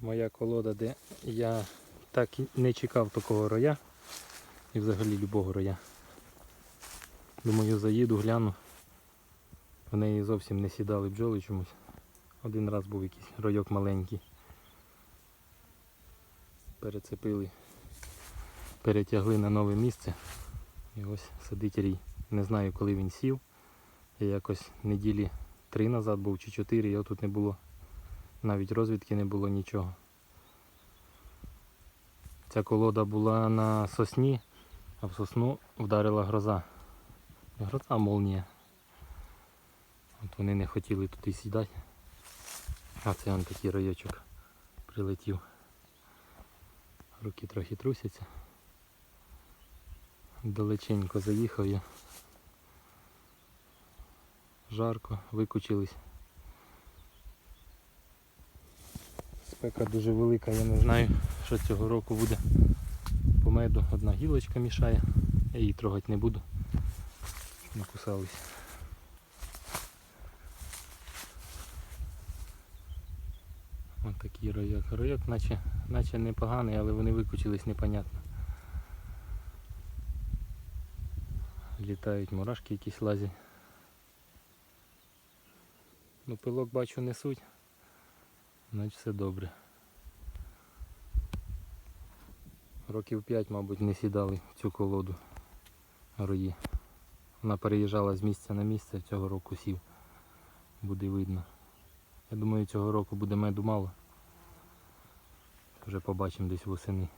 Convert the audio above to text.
моя колода, де я так і не чекав такого роя і взагалі любого роя. Думаю, заїду, гляну. В неї зовсім не сідали бджоли чомусь. Один раз був якийсь ройок маленький. Перецепили, перетягли на нове місце. І ось сидить рій. Не знаю, коли він сів. Я якось неділі три назад був чи чотири, його тут не було. Навіть розвідки не було нічого. Ця колода була на сосні, а в сосну вдарила гроза. Гроза, а молнія. От вони не хотіли туди сідати. А це он такий райочок прилетів. Руки трохи трусяться. Далеченько заїхав я. Жарко, викучились. Спека дуже велика, я не знаю, що цього року буде. По меду одна гілочка мішає, я її трогати не буду. Накусались. Ось такий райок. Райок наче, наче непоганий, але вони викучились непонятно. Літають мурашки якісь лазять. Ну пилок бачу несуть. Значить все добре. Років 5, мабуть, не сідали в цю колоду рої. Вона переїжджала з місця на місце, цього року сів. Буде видно. Я думаю, цього року буде меду мало. Вже побачимо десь восени.